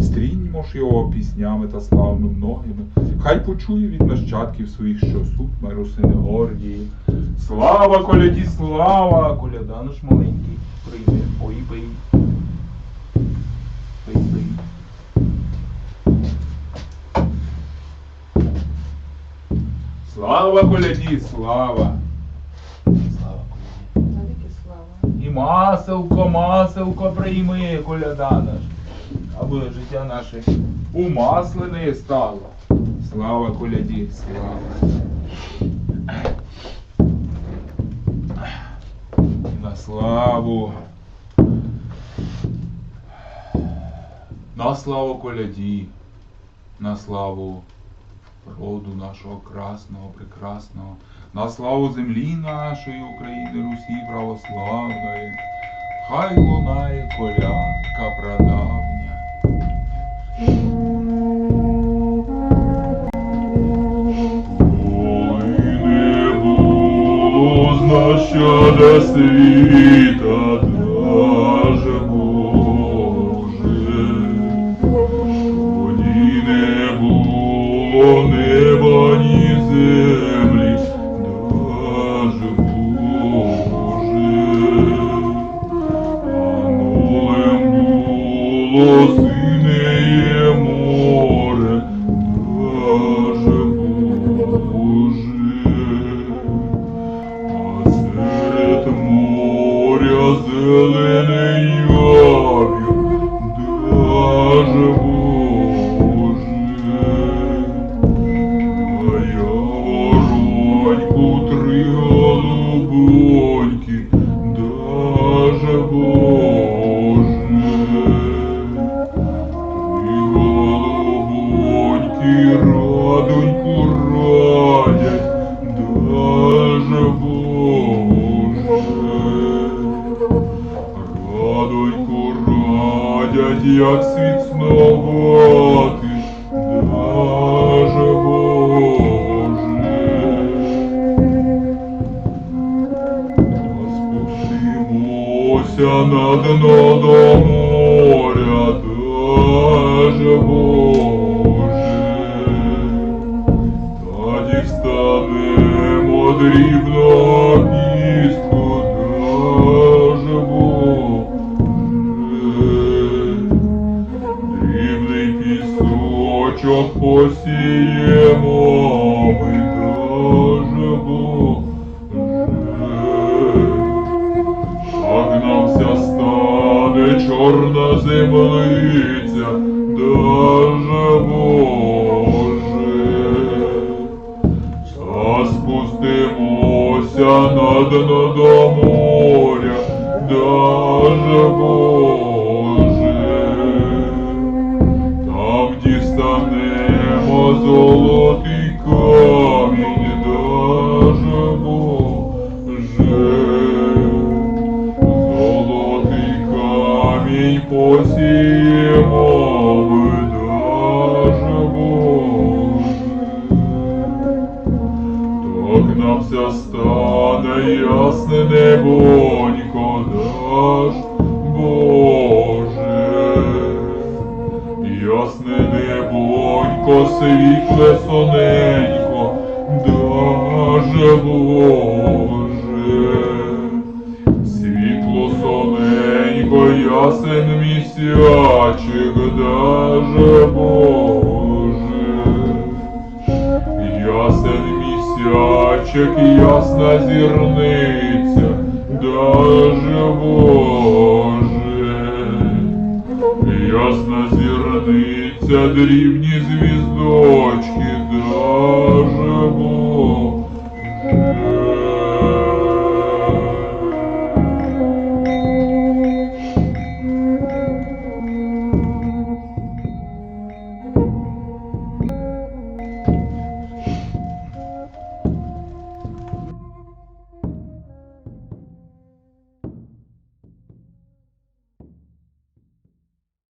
Стріньмо ж його піснями та славами многими. Хай почує від нащадків своїх, що суд Марусини Гордії. Слава коляді, слава! Коляда наш маленький прийде. Ой, бий. Слава коляді, слава! Слава коляді. І маселко, маселко прийми, коляда наш, аби життя наше умаслене стало. Слава коляді, слава. На славу. На славу коляді, на славу роду нашого красного, прекрасного, на славу землі нашої України, Русі православної, хай лунає колядка прадавня. Світа, даже Боже. Тоді не було неба ні землі, даже Боже. Анулем було синеє радять, як світ сновати, даже Боже. Спустимося на дно до чорна землиця, даже Боже. А спустимося на дно до моря, даже Боже. Там дістанемо золотий камінь, ми, даже Так нам вся стане ясне небонько, даш Боже. Ясне небонько, світле соненько, даже місячик, даже Боже. Ясен місячик, ясна зірниця, даже Боже. Ясна зірниця, дрібні звіздочки, даже Боже.